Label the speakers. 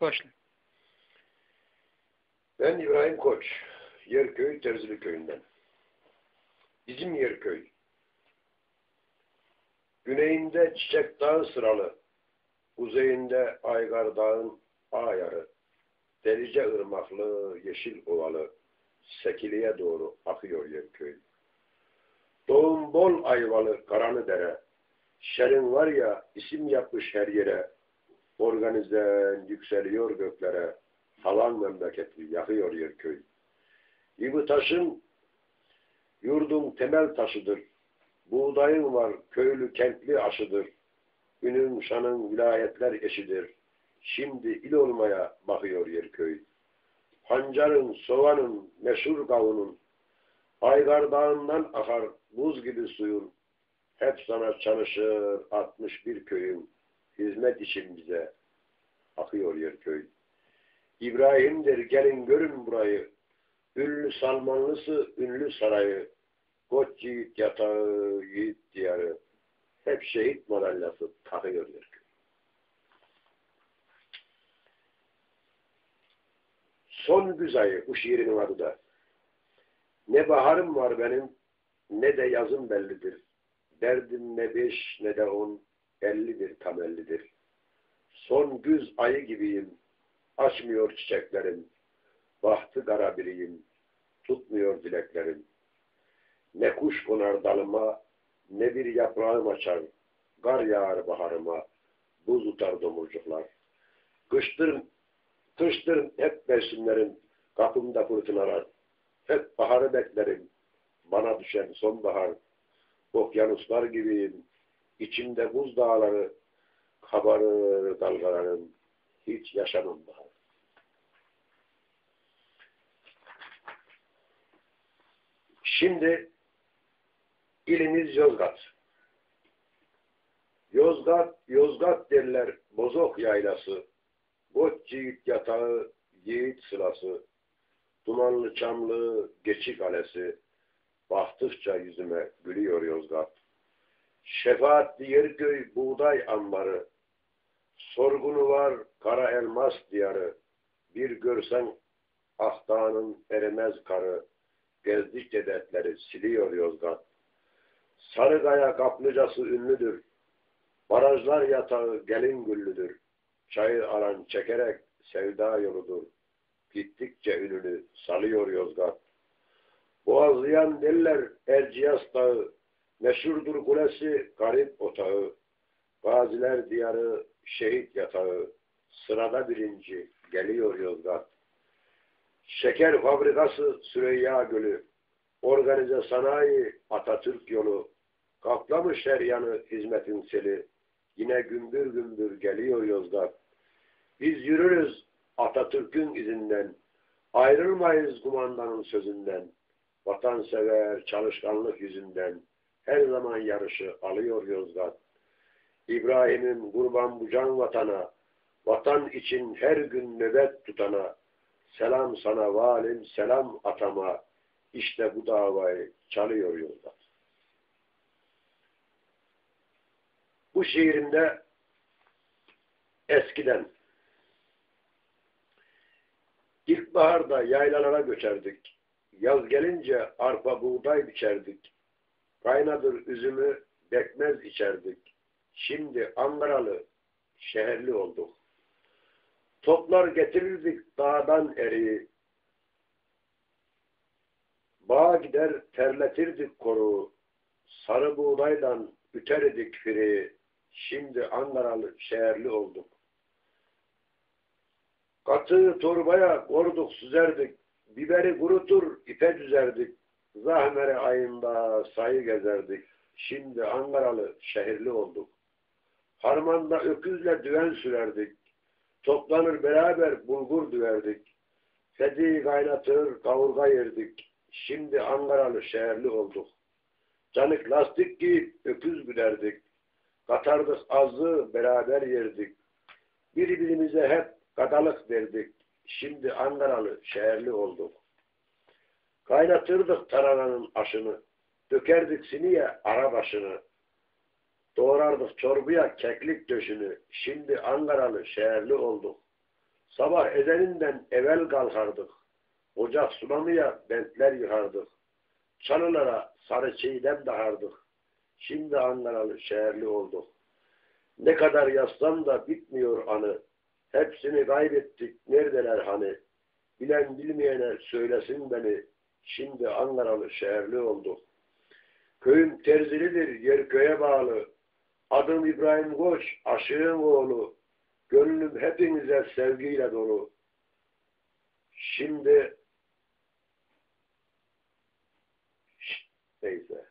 Speaker 1: Başla.
Speaker 2: Ben İbrahim Koç, Yerköy Terzili Köyü'nden. Bizim Yerköy. Güneyinde Çiçek Dağı sıralı, kuzeyinde Aygar Dağı'nın ayarı, delice ırmaklı, yeşil ovalı, Sekili'ye doğru akıyor Yerköy. Doğum bol ayvalı Karanı Dere, şerin var ya isim yapmış her yere, organizen yükseliyor göklere, Halan memleketi yakıyor Yerköy. İbi taşın yurdun temel taşıdır. Buğdayın var köylü kentli aşıdır. Ünün şanın vilayetler eşidir. Şimdi il olmaya bakıyor Yerköy. Pancarın, soğanın, meşhur kavunun, Aygar Dağı'ndan akar buz gibi suyun, hep sana çalışır 61 köyün, hizmet için bize akıyor Yerköy. İbrahim'dir gelin görün burayı. Ünlü Salmanlısı ünlü sarayı. Koç yiğit yatağı yiğit diyarı. Hep şehit madalyası takıyor Yerköy. Son güz ayı bu şiirin adı da. Ne baharım var benim ne de yazım bellidir. Derdim ne beş ne de on ellidir tam ellidir. Son güz ayı gibiyim Açmıyor çiçeklerim, bahtı kara biriyim, tutmuyor dileklerim. Ne kuş konar dalıma, ne bir yaprağım açar, gar yağar baharıma, buz utar domurcuklar. Kıştır, kıştır hep mevsimlerim, kapımda fırtınalar, hep baharı beklerim, bana düşen sonbahar, okyanuslar gibiyim, içimde buz dağları, kabarır dalgalarım, hiç yaşamam daha. Şimdi ilimiz Yozgat. Yozgat, Yozgat derler bozok yaylası. Koç yiğit yatağı, yiğit sılası. Dumanlı çamlı, geçik alesi. Baktıkça yüzüme gülüyor Yozgat. Şefaatli Yerköy buğday ambarı. Sorgunu var kara elmas diyarı. Bir görsen ahtağının erimez karı. Gezdikçe dertleri siliyor Yozgat. Sarıkaya kaplıcası ünlüdür. Barajlar yatağı gelin güllüdür. Çayı alan çekerek sevda yoludur. Gittikçe ününü salıyor Yozgat. Boğazlayan deller Erciyes dağı. Meşhurdur kulesi garip otağı. Gaziler diyarı şehit yatağı. Sırada birinci geliyor Yozgat. Şeker fabrikası Süreyya Gölü, organize sanayi Atatürk yolu, kaplamış her yanı hizmetin seli, yine gümbür gümbür geliyor Yozgat. Biz yürürüz Atatürk'ün izinden, ayrılmayız kumandanın sözünden, vatansever çalışkanlık yüzünden, her zaman yarışı alıyor Yozgat. İbrahim'in kurban bucan vatana, vatan için her gün nöbet tutana, Selam sana valim, selam atama. İşte bu davayı çalıyor yolda. Bu şiirinde eskiden ilkbaharda yaylalara göçerdik. Yaz gelince arpa buğday biçerdik. Kaynadır üzümü bekmez içerdik. Şimdi Ankaralı şehirli olduk. Toplar getirirdik dağdan eriyi. Bağa gider terletirdik koru. Sarı buğdaydan üterdik firi. Şimdi Ankaralı şehirli olduk. Katı torbaya korduk süzerdik. Biberi kurutur ipe düzerdik. Zahmere ayında sayı gezerdik. Şimdi Ankaralı şehirli olduk. Harmanda öküzle düven sürerdik. Toplanır beraber bulgur düverdik. Fedi kaynatır, kavurga yerdik. Şimdi Ankaralı şehirli olduk. Canık lastik giyip öküz güderdik. Katardık azı beraber yerdik. Birbirimize hep kadalık verdik. Şimdi Ankaralı şehirli olduk. Kaynatırdık tarananın aşını. Dökerdik siniye ara başını. Doğrardık çorbaya keklik döşünü. Şimdi Ankaralı şehirli olduk. Sabah ezeninden evvel kalkardık. Ocak sulamaya bentler yıkardık. Çalılara sarı çiğdem dahardık. Şimdi Ankaralı şehirli olduk. Ne kadar yazsam da bitmiyor anı. Hepsini kaybettik. Neredeler hani? Bilen bilmeyene söylesin beni. Şimdi Ankaralı şehirli olduk. Köyüm terzilidir, yer köye bağlı. Adım İbrahim Koç, aşığın oğlu. Gönlüm hepinize sevgiyle dolu. Şimdi neyse.